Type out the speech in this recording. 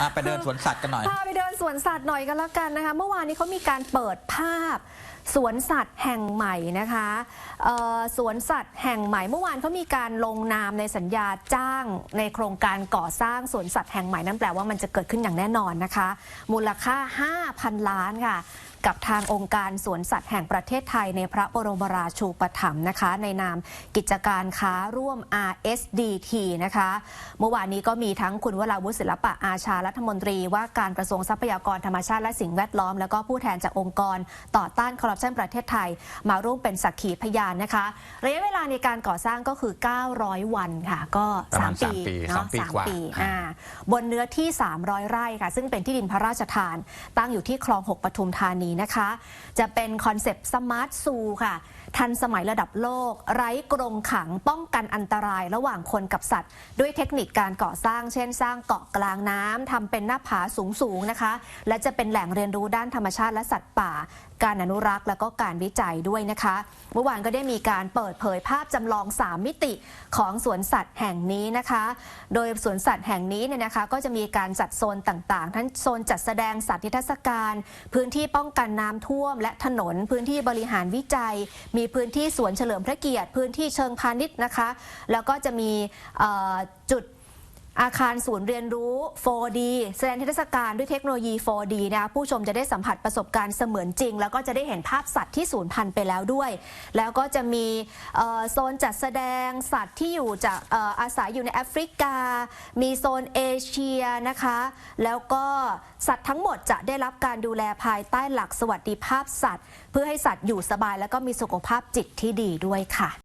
อะไปเดินสวนสัตว์กันหน่อย พาไปเดิน สวนสัตว์หน่อยกันแล้วกันนะคะ เมื่อวานนี้เขามีการเปิดภาพสวนสัตว์แห่งใหม่นะคะสวนสัตว์แห่งใหม่ เมื่อวานเขามีการลงนามในสัญญาจ้างในโครงการก่อสร้างสวนสัตว์แห่งใหม่นั่นแปลว่ามันจะเกิดขึ้นอย่างแน่นอนนะคะ มูลค่า 5,000 ล้านค่ะ กับทางองค์การสวนสัตว์แห่งประเทศไทย ในพระบรมราชูปถัมภ์นะคะ ในนามกิจการค้าร่วม RSDT นะคะ เมื่อวานนี้ก็มีทั้งคุณวราวุฒิศิลปะอาชารัฐมนตรีว่าการกระทรวงทรัพยากรธรรมชาติและสิ่งแวดล้อม แล้วก็ผู้แทนจากองค์กร ต่อต้านคอร์รัปชันประเทศไทย มาร่วมเป็นสักขีพยานนะคะ ระยะเวลาในการก่อสร้างก็คือ 900 วันค่ะ ก็ประมาณ3ปีสามปีเนาะสามปีกว่าอ่าบนเนื้อที่ 300 ไร่ค่ะ ซึ่งเป็นที่ดินพระราชทาน ตั้งอยู่ที่คลอง 6ปทุมธานีนะคะ จะเป็นคอนเซปต์สมาร์ทซูค่ะทันสมัยระดับโลก ไร้กรงขังป้องกันอันตรายระหว่างคนกับสัตว์ ด้วยเทคนิคการก่อสร้าง เช่น สร้างเกาะกลางน้ำทำเป็นหน้าผาสูงๆนะคะและจะเป็นแหล่งเรียนรู้ด้านธรรมชาติและสัตว์ป่า การอนุรักษ์และก็การวิจัยด้วยนะคะ เมื่อวานก็ได้มีการเปิดเผยภาพจำลอง 3 มิติของสวนสัตว์แห่งนี้นะคะ โดยสวนสัตว์แห่งนี้เนี่ยนะคะ ก็จะมีการจัดโซนต่างๆ ทั้งโซนจัดแสดงสัตว์นิทรรศการ พื้นที่ป้องกันน้ำท่วม และถนนพื้นที่บริหารวิจัย มีพื้นที่สวนเฉลิมพระเกียรติ พื้นที่เชิงพาณิชย์นะคะ แล้วก็จะมีจุด อาคารศูนย์เรียนรู้ 4D แสดงนิทศการด้วยเทคโนโลยี 4D นะคะผู้ชมจะได้สัมผัสประสบการณ์เสมือนจริง แล้วก็จะได้เห็นภาพสัตว์ที่สูญพันธุ์ไปแล้วด้วย แล้วก็จะมีโซนจัดแสดงสัตว์ที่อยู่จากอออาศัยอยู่ในแอฟริกา มีโซนเอเชียนะคะ แล้วก็สัตว์ทั้งหมดจะได้รับการดูแลภายใต้หลักสวัสดิภาพสัตว์ เพื่อให้สัตว์อยู่สบาย แล้วก็มีสุขภาพจิตที่ดีด้วยค่ะ